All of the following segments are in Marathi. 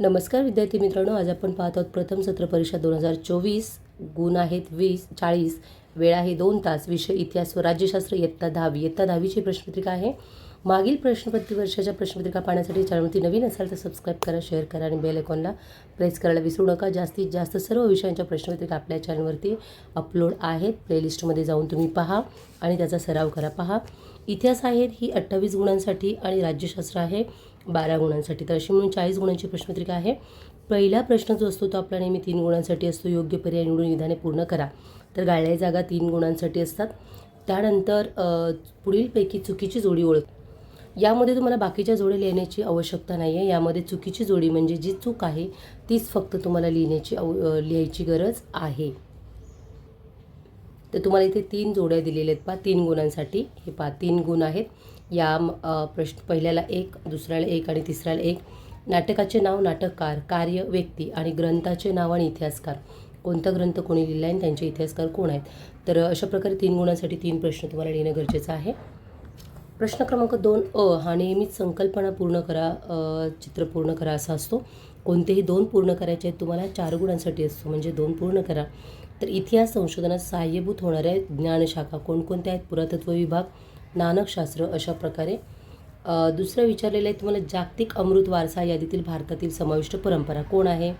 नमस्कार विद्यार्थी मित्रांनो आज आपण पाहत आहोत प्रथम सत्र परीक्षा दोन हजार चोवीस गुण आहेत वीस चाळीस वेळ आहे दोन तास विषय इतिहास व राज्यशास्त्र इयत्ता दहावी. इयत्ता दहावीची प्रश्नपत्रिका आहे. मागील प्रश्नपत्री वर्षाच्या प्रश्नपत्रिका पाहण्यासाठी चॅनलवरती नवीन असाल तर सबस्क्राईब करा शेअर करा आणि बेल आयकॉनला प्रेस करायला विसरू नका. जास्तीत जास्त सर्व विषयांच्या प्रश्नपत्रिका आपल्या चॅनलवरती अपलोड आहेत. प्लेलिस्टमध्ये जाऊन तुम्ही पहा आणि त्याचा सराव करा. पहा इतिहास आहेत ही अठ्ठावीस गुणांसाठी आणि राज्यशास्त्र आहे. बारा गुणांसाठी. तर अशी म्हणून चाळीस गुणांची प्रश्नपत्रिका आहे. पहिला प्रश्न जो असतो तो आपला नेहमी तीन गुणांसाठी असतो. योग्य पर्याय निवडून विधाने पूर्ण करा. तर गाळ्या जागा तीन गुणांसाठी असतात. त्यानंतर पुढीलपैकी चुकीची जोडी ओळख. यामध्ये तुम्हाला बाकीच्या जोड्या लिहिण्याची आवश्यकता नाही आहे यामध्ये चुकीची जोडी म्हणजे जी चूक आहे तीच फक्त तुम्हाला लिहिण्याची आव लिहायची गरज आहे. तर तुम्हाला इथे तीन जोड्या दिलेल्या आहेत पहा तीन गुणांसाठी. हे पहा तीन गुण आहेत. या प्रश्न पहिल्याला एक दुसऱ्याला एक आणि तिसऱ्याला एक. नाटकाचे नाव नाटककार कार्य व्यक्ती आणि ग्रंथाचे नाव आणि इतिहासकार. कोणता ग्रंथ कोणी लिहिला आहे आणि त्यांचे इतिहासकार कोण आहेत? तर अशा प्रकारे तीन गुणांसाठी तीन प्रश्न तुम्हाला लिहिणं गरजेचं आहे. प्रश्न क्रमांक दोन अ हा नेहमीच संकल्पना पूर्ण करा चित्र पूर्ण करा असा असतो. कोणतेही दोन पूर्ण करायचे आहेत तुम्हाला चार गुणांसाठी असतो. म्हणजे दोन पूर्ण करा. तर इतिहास संशोधनात सहाय्यभूत होणाऱ्या ज्ञानशाखा कोणकोणत्या आहेत? पुरातत्व विभाग नानकशास्त्र अशा प्रकारे. दुसरं विचारलेलं आहे तुम्हाला जागतिक अमृत वारसा यादीतील भारतातील समाविष्ट परंपरा कोण आहे?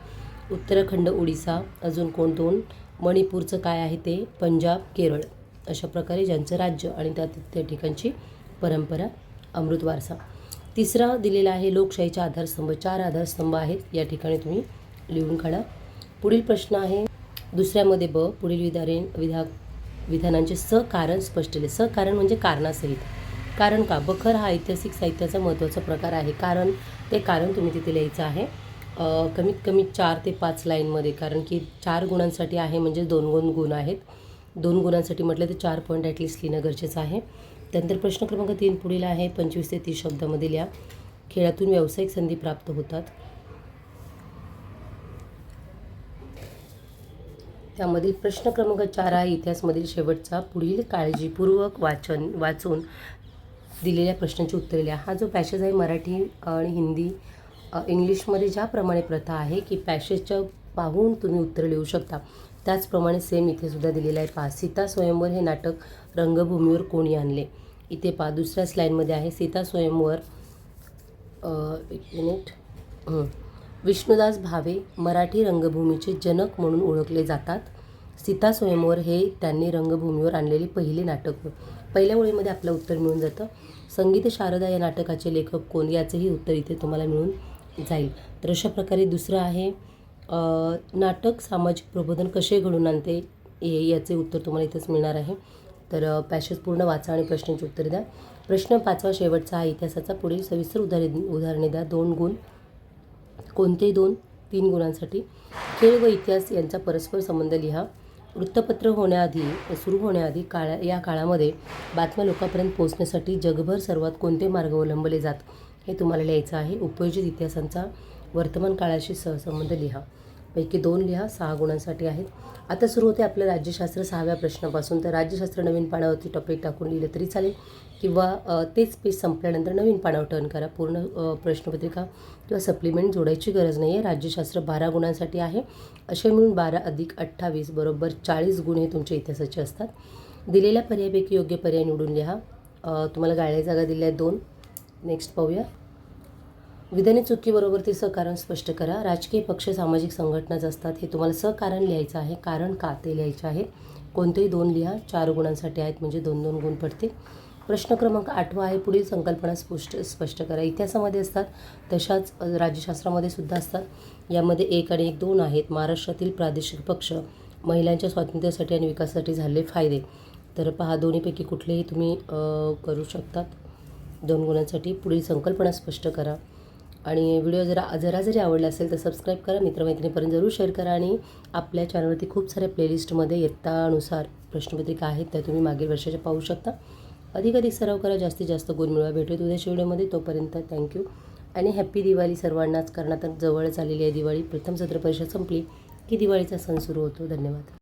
उत्तराखंड ओडिसा अजून कोण दोन? मणिपूरचं काय आहे ते? पंजाब केरळ अशा प्रकारे ज्यांचं राज्य आणि त्या त्या ठिकाणची परंपरा अमृत वारसा. तिसरा दिलेला आहे लोकशाहीचा आधारस्तंभ चार आधारस्तंभ आहेत. या ठिकाणी तुम्ही लिहून काढा. पुढील प्रश्न आहे दुसऱ्यामध्ये ब पुढील विधारेन विधा विधानांचे सकारण स्पष्ट केले सकारण म्हणजे कारणासहित. कारण का? बखर हा ऐतिहासिक साहित्याचा महत्त्वाचा प्रकार आहे. कारण ते कारण तुम्ही तिथे लिहायचं आहे. कमीत कमी चार ते पाच लाईनमध्ये. कारण की चार गुणांसाठी आहे म्हणजे दोन गुण गुण आहेत. दोन गुणांसाठी म्हटलं तर चार पॉईंट ॲटलिस्ट लिहिणं गरजेचं आहे. त्यानंतर प्रश्न क्रमांक तीन पुढील आहे. पंचवीस ते तीस शब्दामध्ये लिहा. खेळातून व्यावसायिक संधी प्राप्त होतात. त्यामधील प्रश्न क्रमांक चार आहे. इतिहासमधील शेवटचा पुढील काळजीपूर्वक वाचन वाचून दिलेल्या प्रश्नांची उत्तरे लिहा. हा जो पॅशेज आहे मराठी आणि हिंदी इंग्लिशमध्ये ज्याप्रमाणे प्रथा आहे की पॅशेजच्या पाहून तुम्ही उत्तर लिहू शकता. त्याचप्रमाणे सेम इथे सुद्धा दिलेलं आहे. पहा सीता स्वयंवर हे नाटक रंगभूमीवर कोणी आणले? इथे पहा दुसऱ्या स्लाईडमध्ये आहे. सीता स्वयंवर एक मिनिट. विष्णुदास भावे मराठी रंगभूमीचे जनक म्हणून ओळखले जातात. सीता स्वयंवर हे त्यांनी रंगभूमीवर आणलेले पहिले नाटक. होय. पहिल्या ओळीमध्ये आपलं उत्तर मिळून जातं. संगीत शारदा या नाटकाचे लेखक कोण याचंही उत्तर इथे तुम्हाला मिळून जाईल. तर अशा प्रकारे दुसरं आहे नाटक सामाजिक प्रबोधन कसे घडून आणते हे याचे उत्तर तुम्हाला इथेच मिळणार आहे. तर पॅसेज पूर्ण वाचा आणि प्रश्नांची उत्तरे द्या. प्रश्न पाचवा शेवटचा हा इतिहासाचा पुढील सविस्तर उदाहरण उदाहरणे द्या. दोन गुण कोणतेही दोन तीन गुणांसाठी खेळ व इतिहास यांचा परस्पर संबंध लिहा. वृत्तपत्र होण्याआधी सुरू होण्याआधी काळा या काळामध्ये बातम्या लोकांपर्यंत पोहोचण्यासाठी जगभर सर्वात कोणते मार्ग अवलंबले जात हे तुम्हाला लिहायचं आहे. उपयोजित इतिहासांचा वर्तमान काळाशी सहसंबंध लिहा. पैकी दोन लिहा सहा गुणांसाठी आहेत. आता सुरू होते आपलं राज्यशास्त्र सहाव्या प्रश्नापासून. तर राज्यशास्त्र नवीन पानावरती टॉपिक टाकून लिहिलं तरी चालेल. किंवा तेच पेज संपल्यानंतर नवीन पानावर टर्न करा. पूर्ण प्रश्नपत्रिका किंवा सप्लिमेंट जोडायची गरज नाही आहे राज्यशास्त्र बारा गुणांसाठी आहे. असे मिळून बारा अधिक अठ्ठावीस बरोबर चाळीस गुण हे तुमच्या इतिहासाचे असतात. दिलेल्या पर्यायापैकी योग्य पर्याय निवडून लिहा. तुम्हाला गाळ्या जागा दिल्या आहेत दोन. नेक्स्ट पाहूया. विधाने चुकीबरोबर ते सकारण स्पष्ट करा. राजकीय पक्ष सामाजिक संघटनाच असतात. हे तुम्हाला सकारण लिहायचं आहे. कारण का ते लिहायचे आहे? कोणतेही दोन लिहा. चार गुणांसाठी आहेत म्हणजे दोन दोन गुण पडतील प्रश्न क्रमांक आठवा आहे. पुढील संकल्पना स्पष्ट स्पष्ट करा. इतिहासामध्ये असतात. तशाच राज्यशास्त्रामध्ये सुद्धा असतात. यामध्ये एक आणि एक दोन आहेत. महाराष्ट्रातील प्रादेशिक पक्ष महिलांच्या स्वातंत्र्यासाठी आणि विकासासाठी झालेले फायदे. तर पहा दोन्हीपैकी कुठलेही तुम्ही करू शकतात. दोन गुणांसाठी. पुढील संकल्पना स्पष्ट करा. आणि व्हिडिओ जरा जरा जरी आवडला असेल तर सबस्क्राईब करा मित्रमैत्रिणीपर्यंत जरूर शेअर करा आणि आपल्या चॅनलवरती खूप साऱ्या प्लेलिस्टमध्ये इयत्तानुसार प्रश्नपत्रिका आहेत त्या तुम्ही मागील वर्षाच्या पाहू शकता. अधिक अधिक सराव करा जास्तीत जास्त गुण मिळवा. भेटूयात उद्याच्या व्हिडिओमध्ये तोपर्यंत थँक्यू आणि हॅप्पी दिवाळी सर्वांनाच कारण आता जवळच आलेली आहे दिवाळी. प्रथम सत्र परीक्षा संपली की दिवाळीचा सण सुरू होतो. धन्यवाद.